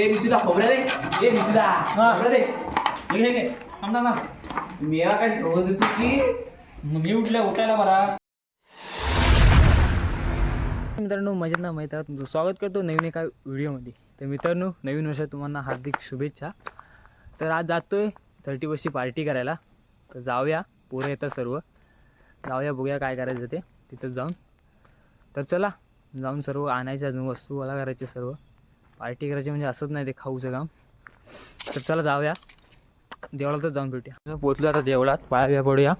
ए निशिदा खोबऱ्या रे ए निशिदा हा. खोबऱ्या रे घे घे घे थांब ना मेला काय सोबत देतो की? मी उठल्या उठायला बरा. मित्रांनो मजेत ना माहीत आहे तुमचं स्वागत करतो नवीन एका व्हिडिओमध्ये. तर मित्रांनो नवीन वर्षात तुम्हाला हार्दिक शुभेच्छा. तर आज जातोय थर्टी वर्षी पार्टी करायला. तर जाऊया पोरं येतात सर्व. जाऊया बघूया काय करायचं ते. तिथं जाऊन. तर चला जाऊन सर्व आणायच्या अजून वस्तू गोळा करायचे सर्व. पार्टी करायची म्हणजे असंच नाही ते खाऊचं काम. तर चला जाऊया. देवळातच जाऊन भेटूया. पोचलो आता देवळात. पाया पडूया.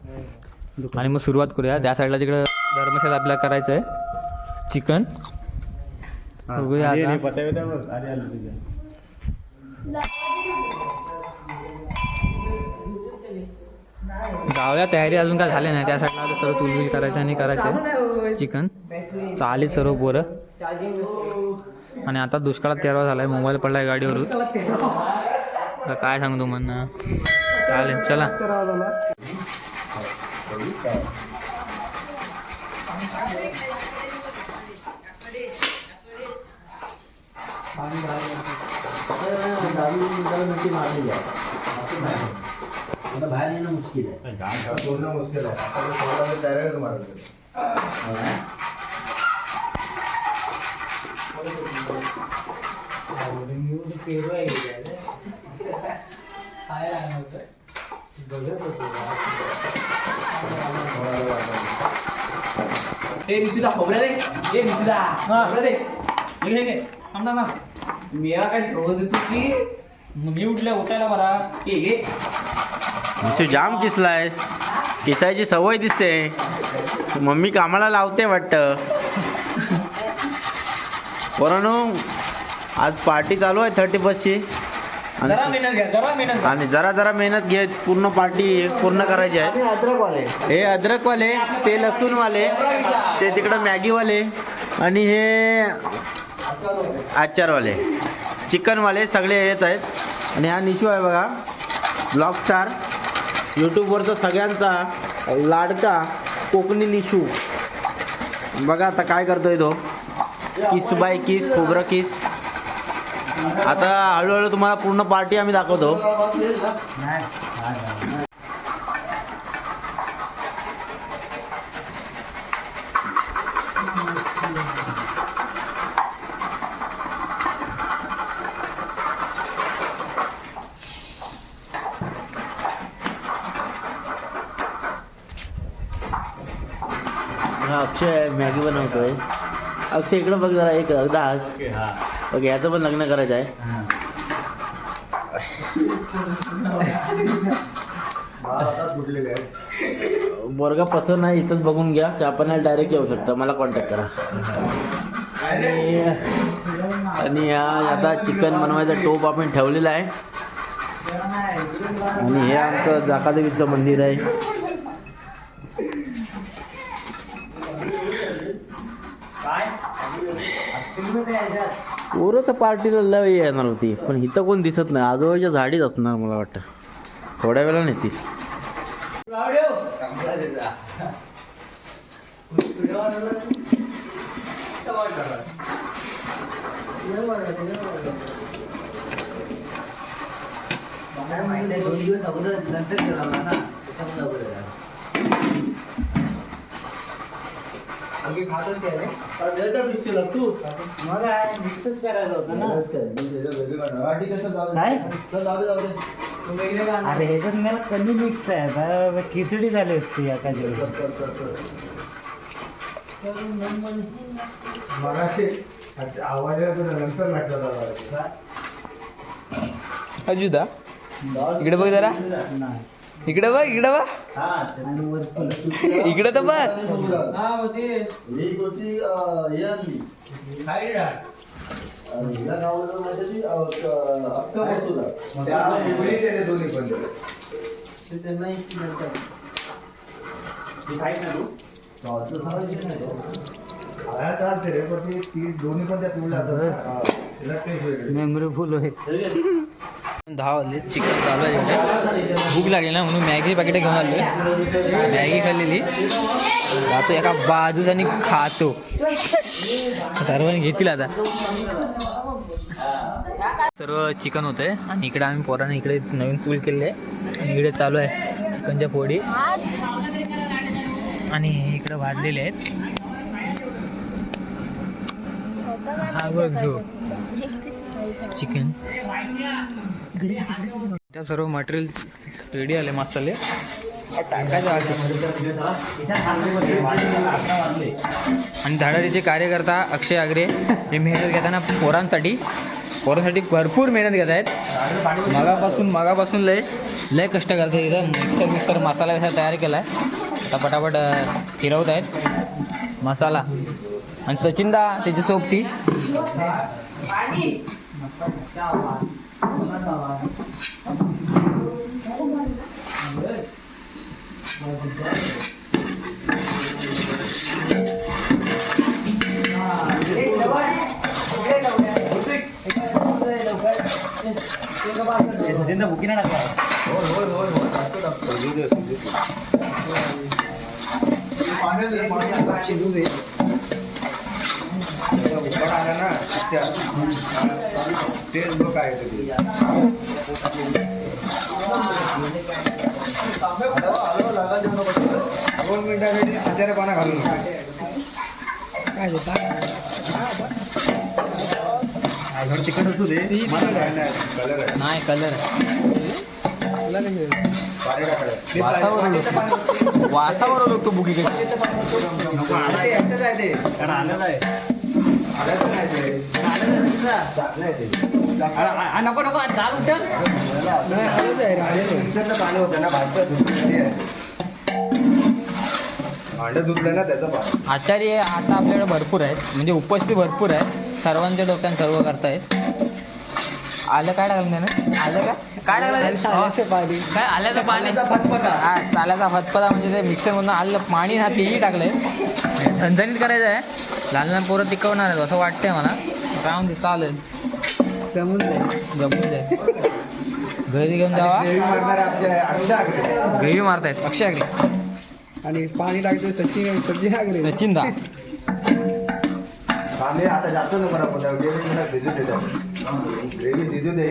आणि मग सुरुवात करूया. त्या साईडला तिकडं धर्मशाला आपल्याला करायचं आहे चिकन बघूया. जाऊया. तयारी अजून काय झाली नाही. त्या साईडला आता सर्व तुलबिल करायचं आणि करायचं चिकन. तर आली सर्व पोरं. आणि आता दुष्काळात तेरावा झालाय. मोबाईल पडलाय गाडीवरून. आता काय सांगू तुम्हाला चालेल चला. बाहेर येणं मुश्किल आहे. ए निशिदा खोबऱ्या रे ए निशिदा खोबऱ्या रे घे घे घे थांब ना मेला काय सोबत देतो की मी उठल्या उठायला बरा ए घे जाम किसलाय किसायची सवय दिसते मम्मी कामाला लावते वाटतं पोरांनो आज पार्टी चालू आहे थर्टी फर्स्टची जरा आणि मेहनत घ्या जरा मेहनत घ्या. आणि जरा जरा मेहनत घेत पूर्ण पार्टी पूर्ण करायची आहे. हे अद्रकवाले ते लसूणवाले ते तिकडं मॅगीवाले आणि हे आचारवाले. चिकनवाले सगळे येत आहेत. आणि हा निशू आहे बघा ब्लॉग स्टार यूट्यूबवरचा सगळ्यांचा लाडका कोकणी निशू. बघा आता काय करतोय तो. किस बाय किस खोबरं किस. आता हळूहळू तुम्हाला पूर्ण पार्टी आम्ही दाखवतो. अक्षय मॅगी बनवतोय. अक्षय इकडं बघ जरा एक दास. ओके याचं पण लग्न करायचं आहे. बोरगा पसंत नाही इथंच बघून घ्या. चापण्याला डायरेक्ट येऊ शकता. मला कॉन्टॅक्ट करा. आणि आणि हा आता चिकन बनवायचा टोप आपण ठेवलेला आहे. आणि हे आमचं जाकादेवीचं मंदिर आहे. पोरं तर पार्टीला लय येणार होती पण इथं कोण दिसत नाही. आजूबाजूच्या झाडीच असणार मला वाटतं. थोड्या वेळा येतील. दोन दिवस अगोदर नंतर केला ना. त्याच्यामुळे अगोदर झाला. आम्ही खातच काय? रे? काय तुम्ही इकडे का आणलं? अरे ह्याच्यात मला कमी मिक्स आहे. आता खिचडी झाली असती एका जेवण अजुदा इकडे बघ जरा. इकडे बघ इकडे बघ. इकडे तर बघ. हा, मग ते दहा वाजले चिकन चालू आहे जेवढे भूक लागली ना म्हणून मॅगी पॅकेट घेऊन आलो मॅगी खाल्लेली. जातो एका बाजूस आणि खातो. सर्वांनी घेतील आता. सर्व चिकन होतंय. आणि इकडे आम्ही पोराने इकडे नवीन चूल केले आहे. आणि इकडे चालू आहे चिकनच्या पोळी आणि इकडे वाढलेले आहेत. हा बघ जो. चिकन त्या सर्व मटेरियल रेडी आले मसाले आणि धाडारीचे कार्यकर्ता अक्षय आगरे हे मेहनत घेताना पोरांसाठी पोरांसाठी भरपूर मेहनत घेत आहेत. मगापासून मगापासून लय लय कष्ट करतात इथं. मिक्सर मिक्सर मसाला कसा तयार केला आहे आता पटापट फिरवत आहेत. मसाला. आणि सचिनदा त्याची सोबती. 快点下吧，慢点吧。来吧，来吧，来吧。来。快点。啊，你这个歪，你这个歪，不对，你这个歪，这个歪。哎，这真的不简单啊！哦哦哦哦，这个这个这个。你把这个，把这个，把这个。记住这。आला ना तेच बघ काय ते. दोन मिनिटासाठी हजारे पाना घालू नका चिकन असू दे नाही कलर वासावर लोक बुकी ते याचंच आहे ते आल्याचं नाही ते. चाकलं आहे ते. नको नको दाल उठल मिक्सरचं पाणी होतं ना भातचं दूध ते आहे. भांडं धुतलं ना त्याचं पाणी आचार्य आता आपल्याकडे भरपूर आहेत. म्हणजे उपस्थित भरपूर आहेत. सर्वांच्या डोक्यात सर्व करतायत. आलं काय टाकलं त्यानं आलं काय काय टाकलं काय? आल्याचं पाणी? हा साल्याचा म्हणजे ते मिक्सरमधून आलं पाणी ना तेही टाकलंय. झणझणीत करायचं आहे. लहान लहान पोरं टिकवणार आहेत असं वाटतंय मला. राहून दे चालेल. जमून जाईल जमून जाईल घरी घेऊन जावा. देवी मारणारे आमचे अक्षय आगरे. ग्रेव्ही मारतायत. अक्षय आगरे. आणि पाणी टाकतो सचिन सचिन आगरे. सचिन दा. आता जास्त नको ना पण ग्रेव्ही भिजू दे. ग्रेव्ही भिजू दे.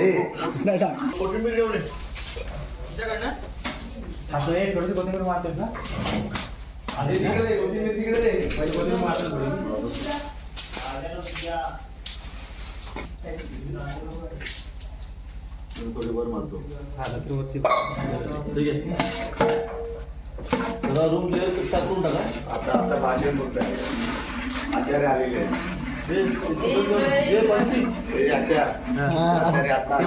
थोडी. वर मारतो. ठीक आहे. सगळा रूम क्लिअर टाकून टाका. आता आपल्या भाषण बोलतोय. आचार्य आलेले आहेत. हे हे पंची हे अक्षय आचार्य. आता आले.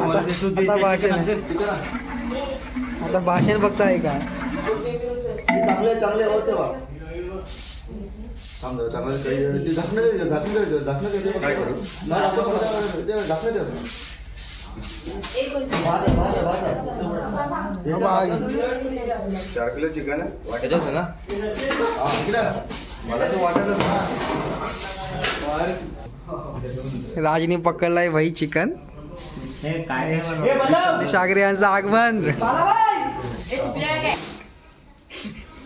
आता भाषण बघता आहे का? हे चांगले चांगले हो तेव्हा. थांब चांगलं काही- ते झाकणं दे, झाकणं दे, झाकणं दे. काय करू? नाही, झाकणं दे, झाकणं? चार किलो चिकन आहे. होतं ना? हा, इकडे. मला तर वाटतच. राजने पकडलाय भाई चिकन. काय सागरे यांचं आगमन.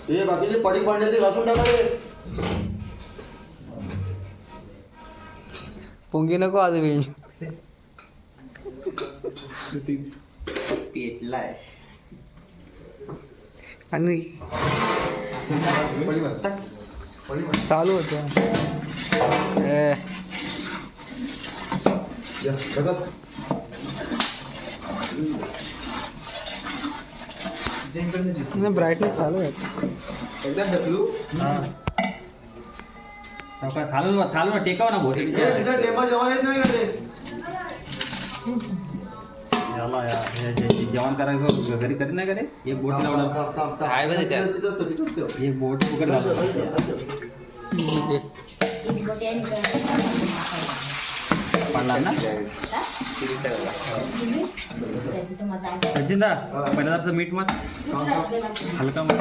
हे बाकीचे पडी पांडे ते घासून टाका रे पोंगी नको आज मी पेटलाय. आणि. चालू होतं. ए, या, ढकल. ब्राईटनेस चालू आहे खालून खालून टेकाव ना तिथं टेबल जेवण नाही करायचं घरी करीत नाही का रे एक बोट लावलं. आहे बघ ठेव. एक बोट फुकट लावलं ना सचिनदा पहिला जरासं मीठ मार थांब. हलका मार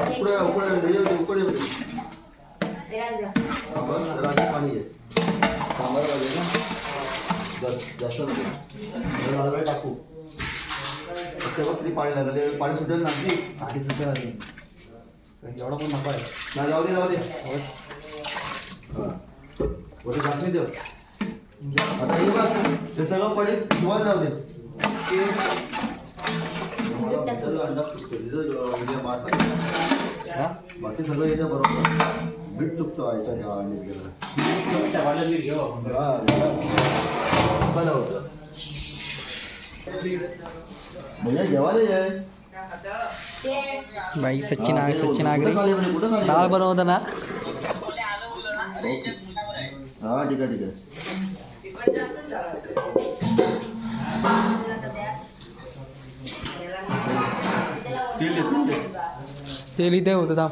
हं, अधिक पाणी टाकू पाणी लागलं पाणी सुटेल ना आणखी आधी सुद्धा आली. एवढा पण नको आहे नाही जाऊ दे जाऊ दे हा. वरती झाकणी देव आता हे बघ ते सगळं पडीत धुवायला जाऊ दे. बाकी सगळं येतं बरोबर. बीट चुकतो आईच्या त्या अंडीत गेला. हा, याला चुकायला होतं. म्हणजे जेवायला ये. बाई सचिन सचिन आगरे. डाळ म्हणे? बनवता ना. हा ठीक आहे ठीक आहे. तेल इथे होतं थांब.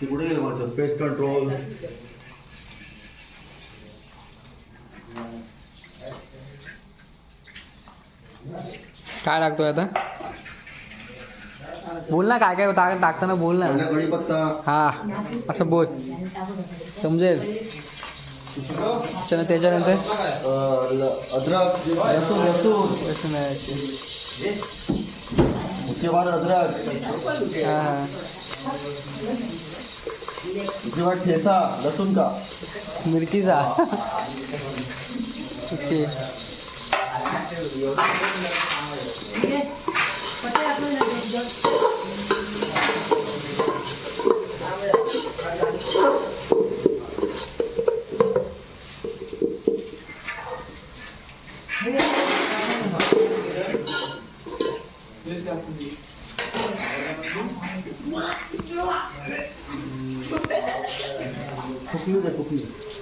ते कुठे गेलं माझं. पेस्ट कंट्रोल काय टाकतोय आता? बोल ना काय काय टाक टाकताना बोल ना. हा असं बोल. समजेल? चला त्याच्यानंतर? अद्रक लसूण लसूण. लसूण. उसके बाद अदरक. हा. उसके बाद ठेचा लसूण का मिरचीचा ओके. फुकली दे फुकली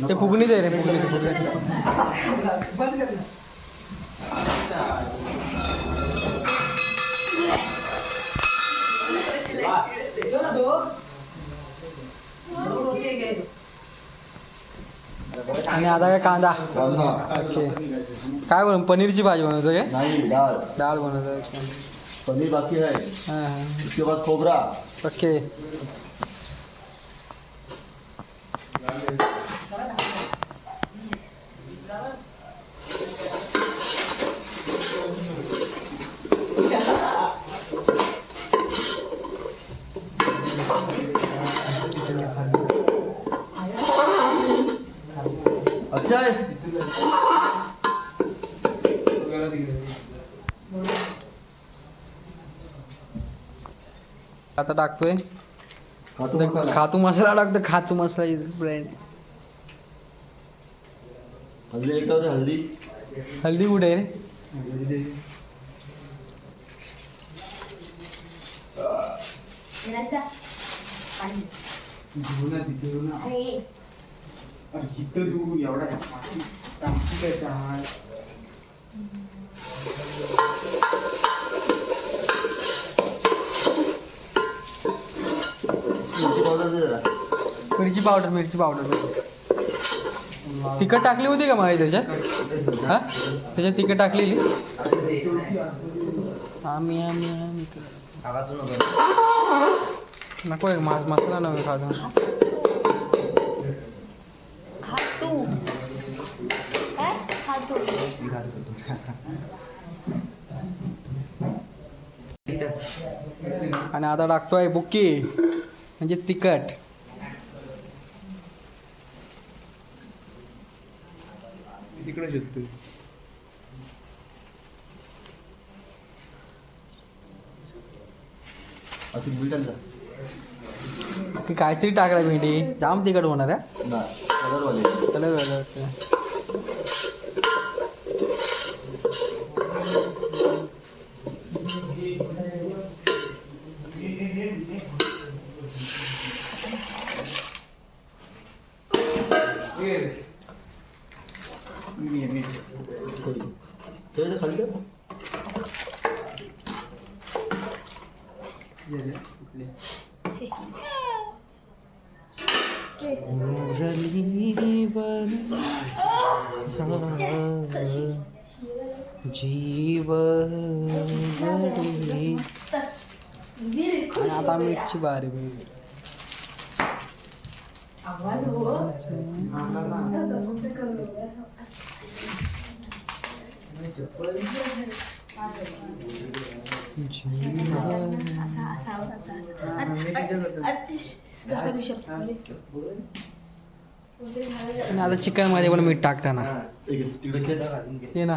ते फुगणी दे रे फुगणी दे, फुगणी आणि आता काय कांदा कांदा? ओके. काय बनव पनीरची भाजी बनवतो काय नाही डाळ. डाळ बनवतो पनीर बाकी है हां हां. उसके बाद खोबरा. ओके अक्षय आता टाकतोय. खातो मसाला. खातू मसाला टाकतो खातू मसाला ब्रँड हल्दी हल्दी हल्दी कुठे आहे रे? मिरची पावडर दे जरा मिरची पावडर मिरची पावडर. तिखट टाकली होती का मला त्याच्यात? हा? त्याच्यात तिखट टाकलेली? आम्ही आम्ही आम्ही. नको आहे मा मसाला नव्हे खातू. आणि आता टाकतोय बुक्की म्हणजे तिखट. अति मीठ आलं का? ती काहीतरी टाकला भेंडी? जाम तिखट होणार आहे. नाही कलरवाले त्याला खाली ठेव. जीव जडली. आणि आता मीठची बारी भेंडी आणि आता चिकनमध्ये पण मीठ टाकताना. ये ना.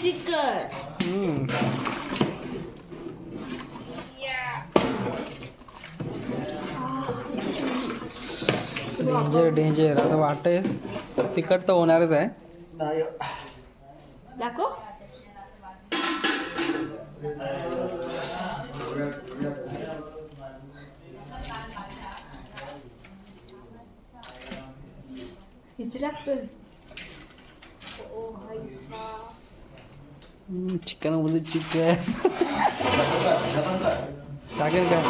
चिकन डेंजर डेंजर आता वाटतंय तिखट तर होणारच आहे. दाखव. चिकनमध्ये चिकन टाकेल का.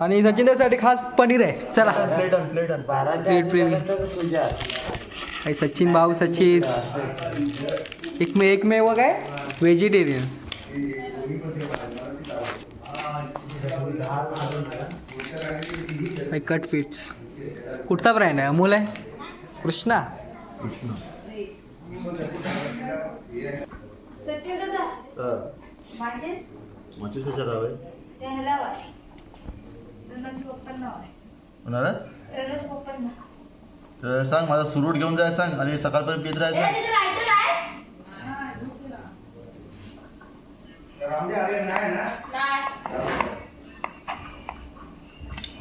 आणि सचिनसाठी खास पनीर आहे. चला. प्लेट सचिन भाऊ सचिन. एकमे एकमेव काय? व्हेजिटेरियन कट फिट्स कुठचा ब्रँड आहे? अमूल आहे? कृष्णा? सचिन दादा. हा. माझे पप्पांना. तर सांग माझा सुरूट घेऊन जाय सांग. आणि सकाळपर्यंत पेत राहायचं. तिथे लायटर आहे. नाही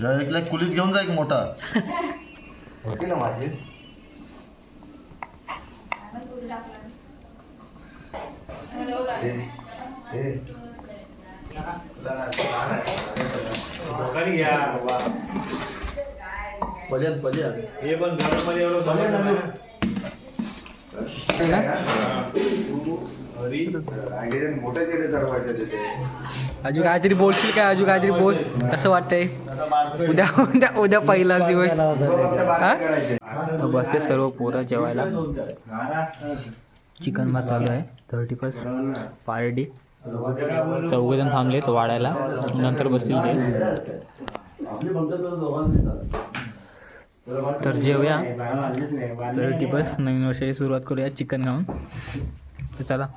या एक लाख कुलीत घेऊन जा एक मोठा. होती ना अजून काहीतरी बोलशील काय? अजून काहीतरी बोल. कसं वाटतंय? उद्या उद्या उद्या पहिलाच दिवस. हा? बसते सर्व पोरं जेवायला. चिकन भात चालू आहे. थर्टी फर्स्ट पार्टी चौघजण थांबले तो वाढायला नंतर बसतील ते. तर जेवूया. थर्टी फर्स्ट नवीन वर्षाची सुरुवात करूया चिकन खाऊन. तर चला.